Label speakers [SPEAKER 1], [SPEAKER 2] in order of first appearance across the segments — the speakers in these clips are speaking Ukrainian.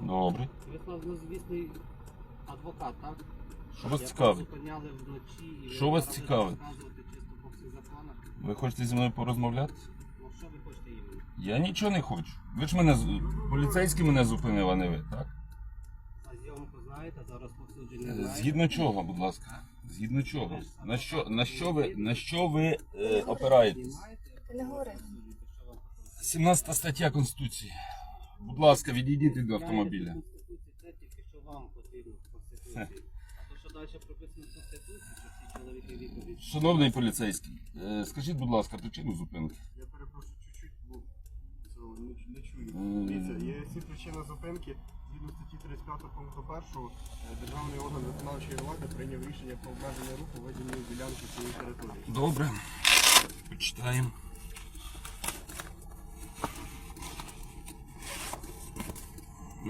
[SPEAKER 1] Добре.
[SPEAKER 2] Ви славнозвісний адвокат, так?
[SPEAKER 1] Що вас цікавить? Що вас цікавить? Ви хочете зі мною порозмовляти?
[SPEAKER 2] Ну що ви хочете іменно?
[SPEAKER 1] Я нічого не хочу. Ви ж мене з- поліцейський мене зупинив, а не ви, так?
[SPEAKER 2] А зйомку знаєте, зараз повсюдження
[SPEAKER 1] Е,
[SPEAKER 2] знаєте?
[SPEAKER 1] Згідно чого, будь ласка? Згідно чого? На що, на що ви, на що ви е, опираєтесь?
[SPEAKER 3] Не говори.
[SPEAKER 2] Повсюджуєте, що вам потрібно.
[SPEAKER 1] 17 стаття Конституції. Будь ласка, відійдіть від автомобіля.
[SPEAKER 2] Конституції це тільки що вам потрібно в Конституції. А то, що далі прописано в Конституції, що всі чоловіки відповідь.
[SPEAKER 1] Шановний поліцейський, е, скажіть, будь ласка, причину зупинки.
[SPEAKER 4] Я перепрошую чуть-чуть, бо цього не, чу- не чую.
[SPEAKER 1] М.
[SPEAKER 4] Дивіться, є всі причини зупинки. Згідно статті 35 пункту 1 державний орган виконавчої влади прийняв рішення про обмеження руху виділеної ділянки цієї території.
[SPEAKER 1] Добре. Почитаємо.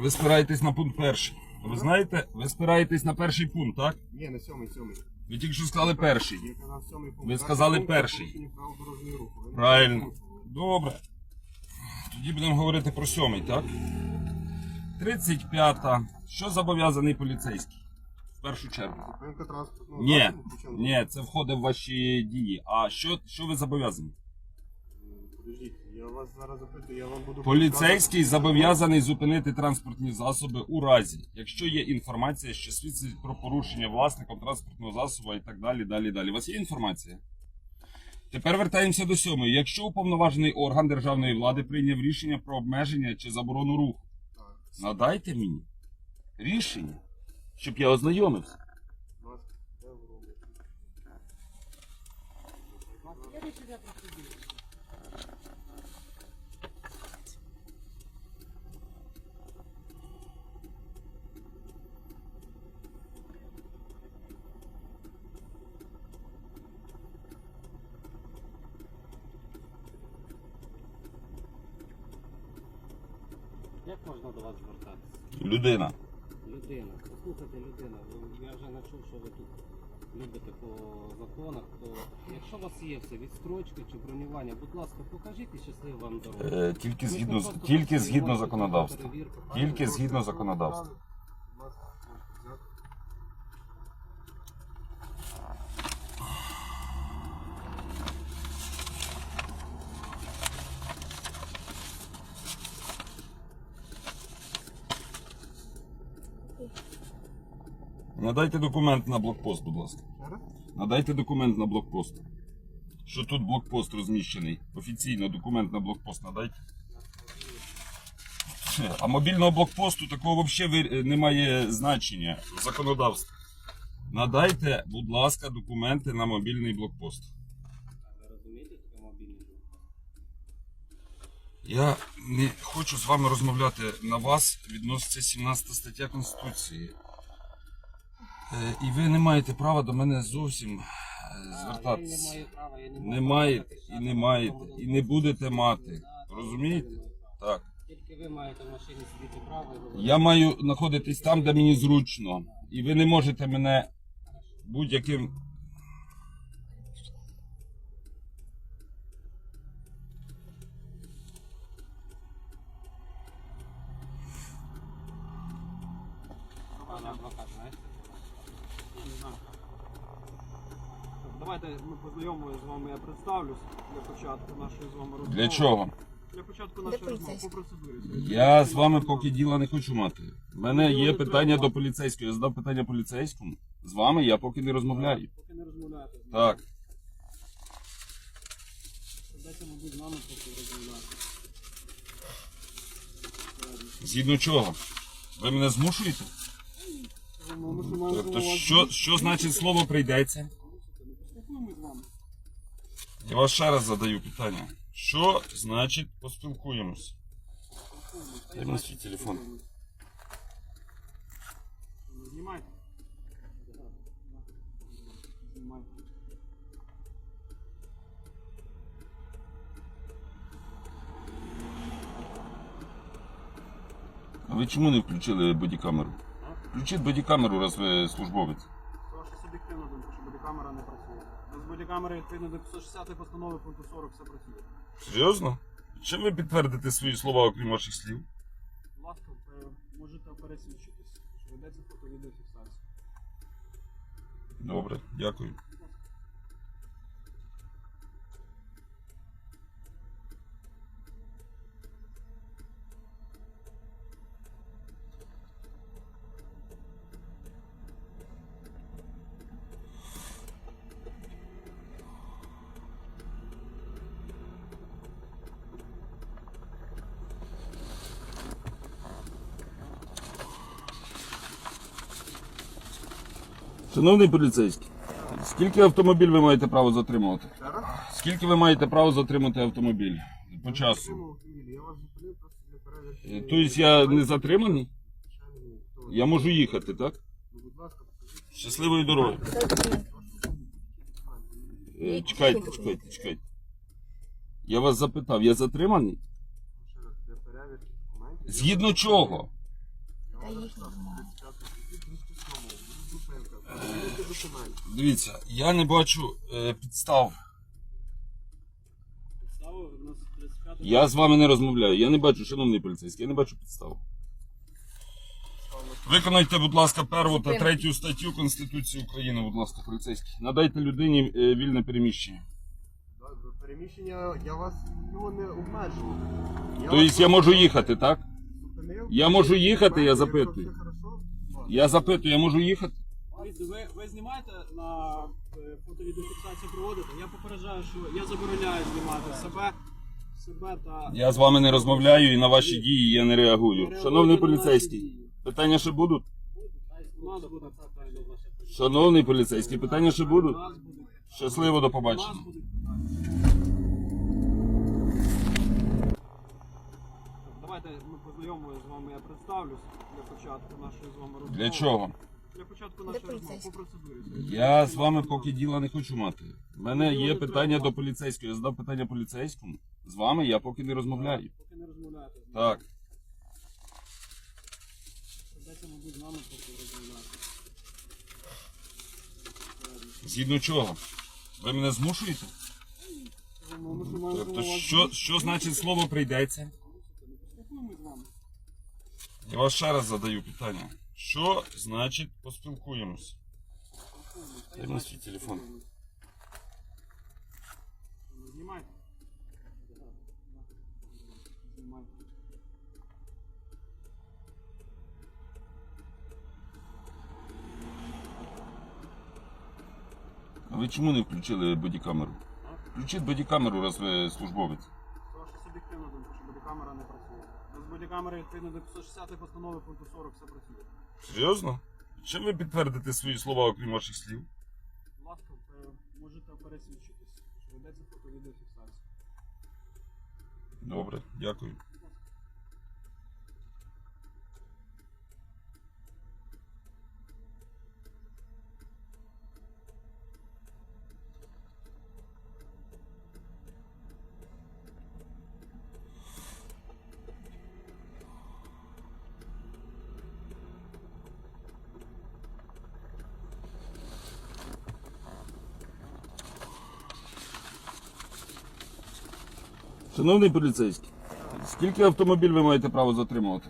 [SPEAKER 1] Ви спираєтесь на пункт перший. Ви знаєте, ви спираєтесь на перший пункт, так?
[SPEAKER 4] Ні, не сьомий, сьомий.
[SPEAKER 1] Ви тільки що сказали перший.
[SPEAKER 4] Я казав сьомий пункт.
[SPEAKER 1] Ви сказали
[SPEAKER 4] пункт
[SPEAKER 1] перший.
[SPEAKER 4] порушення правил дорожнього руху. Ви не
[SPEAKER 1] Правильно. Добре. Тоді будемо говорити про сьомий, так? 35-та. Що зобов'язаний поліцейський? В першу чергу.
[SPEAKER 4] Зупинка транспортного
[SPEAKER 1] Ні,
[SPEAKER 4] засобу, причому-
[SPEAKER 1] ні, це входить в ваші дії. А що, що ви зобов'язані?
[SPEAKER 4] Подождіть, я вас зараз запитую, я вам буду...
[SPEAKER 1] Поліцейський зобов'язаний зупинити транспортні засоби у разі, якщо є інформація, що свідчить про порушення власником транспортного засобу і так далі, далі, далі. У вас є інформація? Тепер вертаємося до сьомої. Якщо уповноважений орган державної влади прийняв рішення про обмеження чи заборону руху, надайте мені рішення, щоб я ознайомився.
[SPEAKER 2] Можна до вас звертатися?
[SPEAKER 1] Людина.
[SPEAKER 2] Людина. Послухайте, людина. ви- Я вже не чув, що ви тут любите по законах. То якщо у вас є все, відстрочки чи бронювання, будь ласка, покажіть і щасливо вам дорогу.
[SPEAKER 1] Е, тільки згідно, з- тільки згідно законодавства. Тільки згідно законодавства.
[SPEAKER 4] Будь ласка, можете взяти.
[SPEAKER 1] Надайте документ на блокпост, будь ласка. Надайте документ на блокпост. Що тут блокпост розміщений? Офіційно документ на блокпост надайте. Все. А мобільного блокпосту такого взагалі немає значення в законодавстві. Надайте, будь ласка, документи на мобільний блокпост.
[SPEAKER 2] Ви розумієте, таке мобільний?
[SPEAKER 1] Я не хочу з вами розмовляти на вас. Відноситься 17 стаття Конституції. Е, І ви не маєте права до мене зовсім е, звертатися.
[SPEAKER 2] не
[SPEAKER 1] маєте і не маєте, і не будете мати. Розумієте? Так.
[SPEAKER 2] Тільки ви маєте в машині сидіти право.
[SPEAKER 1] Я маю знаходитись там, де мені зручно. І ви не можете мене будь-яким.
[SPEAKER 5] Давайте ми познайомимося з вами, я представлюсь для початку нашої з вами розмови.
[SPEAKER 1] Для чого?
[SPEAKER 5] Для початку нашої розмови по процедурі.
[SPEAKER 1] Я з вами поки діла не хочу мати. У мене є питання до поліцейського. Я задав питання поліцейському. З вами я поки не розмовляю.
[SPEAKER 5] Поки не розмовляєте. з нами.
[SPEAKER 1] Так.
[SPEAKER 5] Дайте, мабуть, з нами поки розмовляти.
[SPEAKER 1] Згідно чого? Ви мене змушуєте?
[SPEAKER 5] Ми ми ж маємо
[SPEAKER 1] Тобто, що, що значить слово прийдеться? Я вас ще раз задаю питання. Що значить поспілкуємось? Дай мені свій телефон.
[SPEAKER 5] Ну, Знімайте. Знімайте.
[SPEAKER 1] А ви чому не включили бодікамеру? Включіть бодікамеру, раз ви службовець.
[SPEAKER 5] Це ваша суб'єктивна думка, що бодікамера не працює. Бодікамери, відповідно до 560 постанови пункту 40 все працює.
[SPEAKER 1] Серйозно? Чим ви підтвердите свої слова, окрім ваших слів?
[SPEAKER 5] Будь ласка, е, можете пересвідчитись, що ведеться фото-відеофіксація.
[SPEAKER 1] Добре, дякую. Шановний поліцейський, скільки автомобіль ви маєте право затримувати? Скільки ви маєте право затримати автомобіль? По часу? Тобто я не затриманий? Я можу їхати, так?
[SPEAKER 4] Ну.
[SPEAKER 1] Щасливої дороги. Е, Чекайте, чекайте, чекайте. Я вас запитав, я затриманий? Згідно чого
[SPEAKER 4] 35 статті 37. Буде зупинка. Перевірте документи.
[SPEAKER 1] Дивіться, я не бачу е, підстав.
[SPEAKER 5] Підстави у нас 35
[SPEAKER 1] Я з вами не розмовляю. Я не бачу, шановний поліцейський, я не бачу підстав. Виконайте, будь ласка, перву та третю статтю Конституції України, будь ласка, поліцейський. Надайте людині е, вільне переміщення.
[SPEAKER 4] Переміщення я вас його не обмежував.
[SPEAKER 1] Тобто я можу їхати, так? Я можу їхати, я запитую. Я запитую, я можу їхати?
[SPEAKER 5] Дивіться, Ви, ви знімаєте на е, фото-відеофіксацію проводите? Я попереджаю, що я забороняю знімати себе, себе та...
[SPEAKER 1] Я з вами не розмовляю і на ваші дії я не реагую. Шановний поліцейський, питання ще будуть? Шановний поліцейський, питання ще будуть? Щасливо до побачення.
[SPEAKER 5] Давайте ми познайомимося з вами, я представлюсь для початку нашої з вами розмови.
[SPEAKER 1] Для чого?
[SPEAKER 5] Для початку нашої розмови по процедурі.
[SPEAKER 1] Я з вами поки діла не хочу мати. У мене є питання до поліцейського. Я задав питання поліцейському. З вами я поки не розмовляю.
[SPEAKER 5] Поки не розмовляєте.
[SPEAKER 1] Так.
[SPEAKER 5] Дайте, мабуть, з нами поки розмовляти.
[SPEAKER 1] Згідно чого? Ви мене змушуєте?
[SPEAKER 5] Ми
[SPEAKER 1] Тобто, що, що значить слово прийдеться?
[SPEAKER 5] Поспілкуємось з вами.
[SPEAKER 1] Я вас ще раз задаю питання. Що значить поспілкуємось? Дай мені свій телефон.
[SPEAKER 5] Знімайте. Знімайте.
[SPEAKER 1] А ви чому не включили бодікамеру? Включіть бодікамеру, раз ви службовець.
[SPEAKER 5] Ваша суб'єктивна думка, що бодікамера не працює. Без бодікамери відповідно до 560 постанови пункту 40 все працює.
[SPEAKER 1] Серйозно? Чим ви підтвердите свої слова, окрім ваших слів?
[SPEAKER 5] Будь ласка, е, можете пересвідчитись, що ведеться фото-відеофіксація.
[SPEAKER 1] Добре, дякую. Шановний поліцейський, скільки автомобіль ви маєте право затримувати?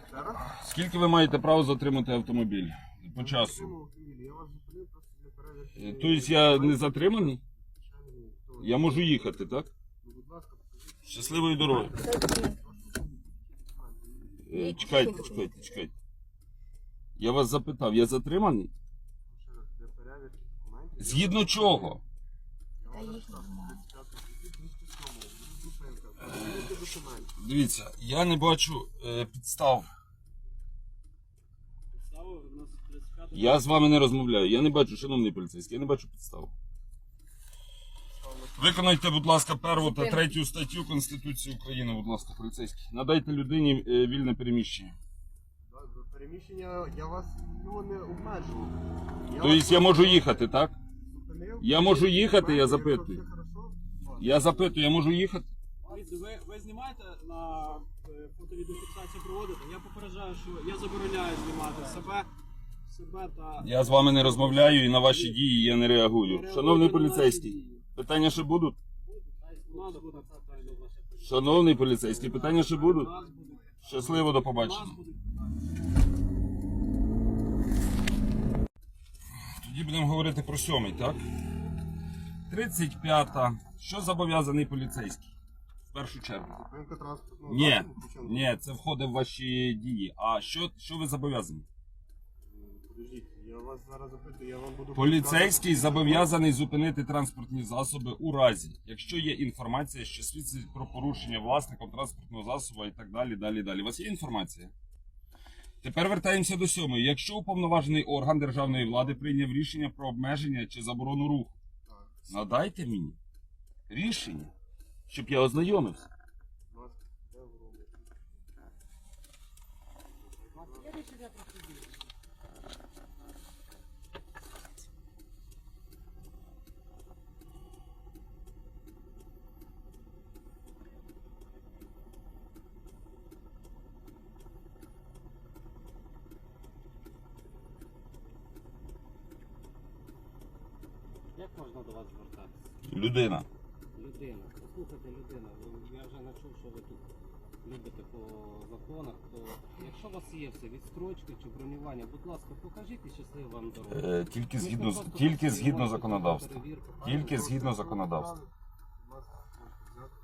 [SPEAKER 1] Скільки ви маєте право затримати автомобіль по часу?
[SPEAKER 4] Вас.
[SPEAKER 1] Е, Тобто я не затриманий? Я можу їхати, так? Щасливої дороги. Е, Чекайте, чекайте, чекайте. Я вас запитав, я затриманий? Згідно чого?
[SPEAKER 4] Я вам розказав, 35 статті 37. Буде зупинка. Перевірте.
[SPEAKER 1] Дивіться, я не бачу е, підстав.
[SPEAKER 5] Підстави у нас 35
[SPEAKER 1] Я з вами не розмовляю. Я не бачу, шановний поліцейський, я не бачу підстав. Виконайте, будь ласка, перву та третю статтю Конституції України, будь ласка, поліцейський. Надайте людині е, вільне переміщення.
[SPEAKER 4] Переміщення я вас його не обмежував.
[SPEAKER 1] Тобто я можу їхати, так? Я можу їхати, я запитую. Я запитую, я можу їхати?
[SPEAKER 5] Ви ви знімаєте на е, фотовідеофіксацію проводите? Я попереджаю, що я забороняю знімати себе. себе та...
[SPEAKER 1] Я з вами не розмовляю і на ваші дії я не реагую. Шановний поліцейський, питання ще будуть? Шановний поліцейський, питання ще будуть? Щасливо до побачення. Тоді будемо говорити про сьомий, так? 35-та. Що зобов'язаний поліцейський? Першу чергу.
[SPEAKER 4] Зупинка транспортного
[SPEAKER 1] Ні,
[SPEAKER 4] засобу, причому-
[SPEAKER 1] ні, це входить в ваші дії. А що, що ви зобов'язані?
[SPEAKER 4] Подождіть, я вас зараз запитую, я вам буду...
[SPEAKER 1] Поліцейський зобов'язаний зупинити транспортні засоби у разі, якщо є інформація, що свідчить про порушення власником транспортного засобу і так далі, далі, далі. У вас є інформація? Тепер вертаємося до сьомої. Якщо уповноважений орган державної влади прийняв рішення про обмеження чи заборону руху, надайте мені рішення, щоб я ознайомився.
[SPEAKER 2] Як можна до вас звертатися?
[SPEAKER 1] Людина.
[SPEAKER 2] Людина, послухайте людина, я вже не чув, що ви тут любите по законах, то якщо у вас є все, відстрочки чи бронювання, будь ласка, покажіть і щасливо вам дорогу.
[SPEAKER 1] Е, тільки згідно, з- тільки згідно законодавства. Тільки згідно законодавства.
[SPEAKER 4] Будь ласка, можете взяти.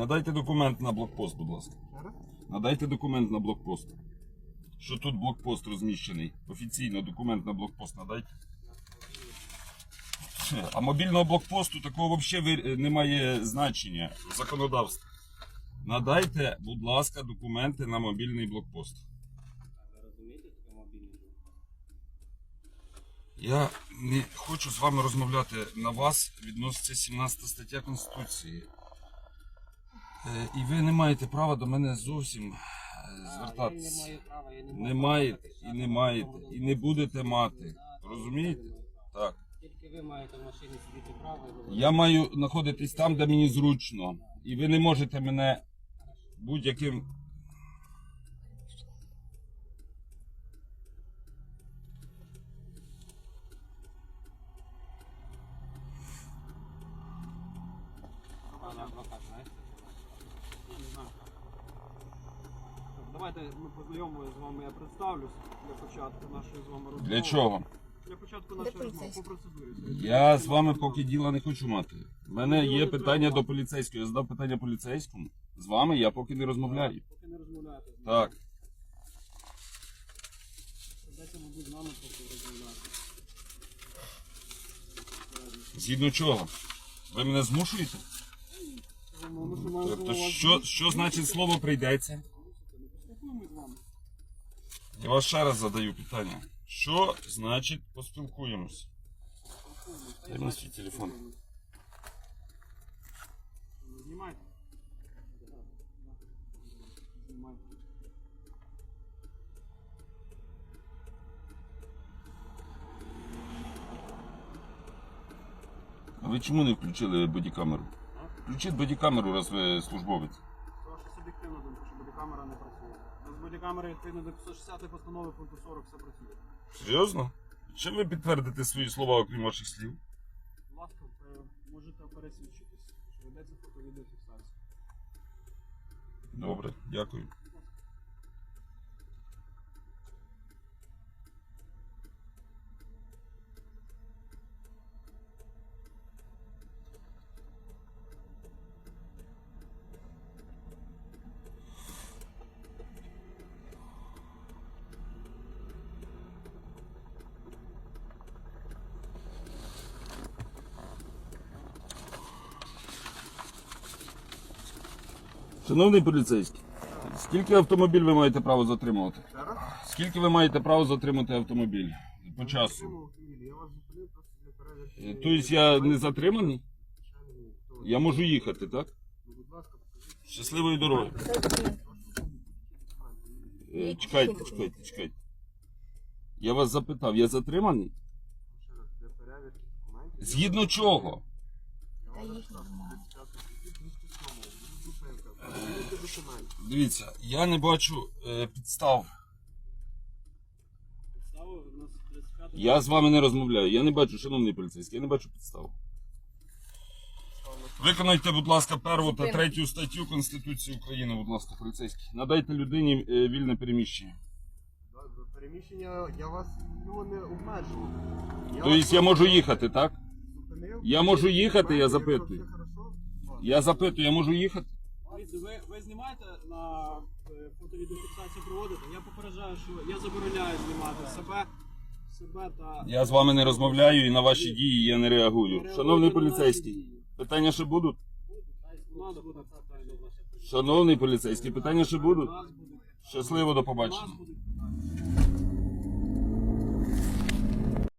[SPEAKER 1] Надайте документ на блокпост, будь ласка. Надайте документ на блокпост. Що тут блокпост розміщений? Офіційно документ на блокпост надайте. А мобільного блокпосту такого взагалі немає значення в законодавстві. Надайте, будь ласка, документи на мобільний блокпост.
[SPEAKER 2] Ви розумієте, таке мобільне?
[SPEAKER 1] Я не хочу з вами розмовляти на вас. Відноситься 17 стаття Конституції. Е, І ви не маєте права до мене зовсім е,
[SPEAKER 2] Я
[SPEAKER 1] звертатися.
[SPEAKER 2] не маю права, я не
[SPEAKER 1] Не маєте і не маєте, і не будете мати. Розумієте? Так.
[SPEAKER 2] Тільки ви маєте в машині сидіти право і говорити.
[SPEAKER 1] Я маю знаходитись там, де мені зручно. І ви не можете мене будь-яким.
[SPEAKER 5] Давайте ми познайомимося з вами, я представлюсь для початку нашої з вами розмови.
[SPEAKER 1] Для чого?
[SPEAKER 5] Для початку нашої розмови по процедурі.
[SPEAKER 1] Я з вами поки діла не хочу мати. У мене є питання до поліцейського. Я задав питання поліцейському. З вами я поки не розмовляю.
[SPEAKER 5] Поки не розмовляєте.
[SPEAKER 1] Так.
[SPEAKER 5] Дайте, мабуть, з нами поки розмовляти.
[SPEAKER 1] Згідно чого? Ви мене змушуєте?
[SPEAKER 5] Ми мусимо
[SPEAKER 1] Тобто, що, що значить слово прийдеться? Я вас ще раз задаю питання. Що значить поспілкуємось? Дай мені свій телефон. А ви чому не включили бодікамеру? Включіть бодікамеру, раз ви службовець.
[SPEAKER 5] Це ваша суб'єктивна думка, що бодікамера не працює. Бодікамери, відповідно до 560 постанови пункту 40 все працює.
[SPEAKER 1] Серйозно? Чим ви підтвердите свої слова, окрім ваших слів?
[SPEAKER 5] Будь ласка, е, можете пересвідчитись, що ведеться фото-відеофіксація.
[SPEAKER 1] Добре, дякую. Шановний поліцейський, скільки автомобіль ви маєте право затримувати? Скільки ви маєте право затримати автомобіль? По часу? Е, Тобто я не затриманий? Я можу їхати, так? Щасливої дороги. Е, Чекайте, чекайте, чекайте. Я вас запитав, я затриманий? Згідно чого?
[SPEAKER 4] 35 статті 207, зупинка. Перевірте документи.
[SPEAKER 1] Дивіться, я не бачу е, підстав.
[SPEAKER 5] Підстава підстави у нас 35
[SPEAKER 1] Я з вами не розмовляю. Я не бачу, шановний поліцейський, я не бачу підстав. Виконайте, будь ласка, перву та третю статтю Конституції України, будь ласка, поліцейський. Надайте людині е, вільне переміщення.
[SPEAKER 4] Переміщення я вас його не обмежую.
[SPEAKER 1] Тобто я можу їхати, так? Я можу їхати, я запитую. Я запитую, я можу їхати?
[SPEAKER 5] Дивіться, ви, ви знімаєте на е, фотовідеофіксацію проводите? Я попереджаю, що я забороняю знімати себе, себе та.
[SPEAKER 1] Я з вами не розмовляю і на ваші дії я не реагую. Шановний поліцейський, питання ще будуть?
[SPEAKER 5] Буде.
[SPEAKER 1] Шановний поліцейський, питання ще будуть? Щасливо, до
[SPEAKER 5] нас
[SPEAKER 1] побачення.
[SPEAKER 5] будуть